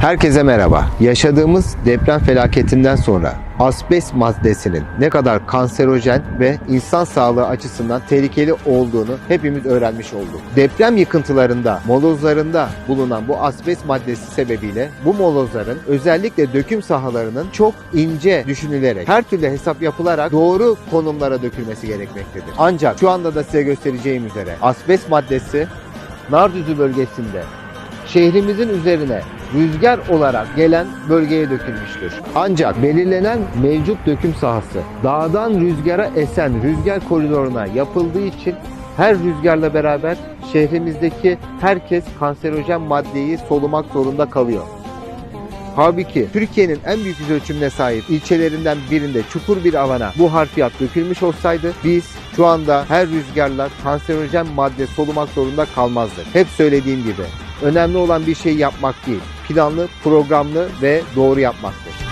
Herkese merhaba. Yaşadığımız deprem felaketinden sonra asbest maddesinin ne kadar kanserojen ve insan sağlığı açısından tehlikeli olduğunu hepimiz öğrenmiş olduk. Deprem yıkıntılarında, molozlarında bulunan bu asbest maddesi sebebiyle bu molozların özellikle döküm sahalarının çok ince düşünülerek, her türlü hesap yapılarak doğru konumlara dökülmesi gerekmektedir. Ancak şu anda da size göstereceğim üzere asbest maddesi Nardüzü bölgesinde şehrimizin üzerine rüzgar olarak gelen bölgeye dökülmüştür. Ancak belirlenen mevcut döküm sahası dağdan rüzgara esen rüzgar koridoruna yapıldığı için her rüzgarla beraber şehrimizdeki herkes kanserojen maddeyi solumak zorunda kalıyor. Halbuki Türkiye'nin en büyük yüz ölçümüne sahip ilçelerinden birinde çukur bir alana bu harfiyat dökülmüş olsaydı biz şu anda her rüzgarla kanserojen madde solumak zorunda kalmazdık. Hep söylediğim gibi önemli olan bir şey yapmak değil, planlı, programlı ve doğru yapmaktır.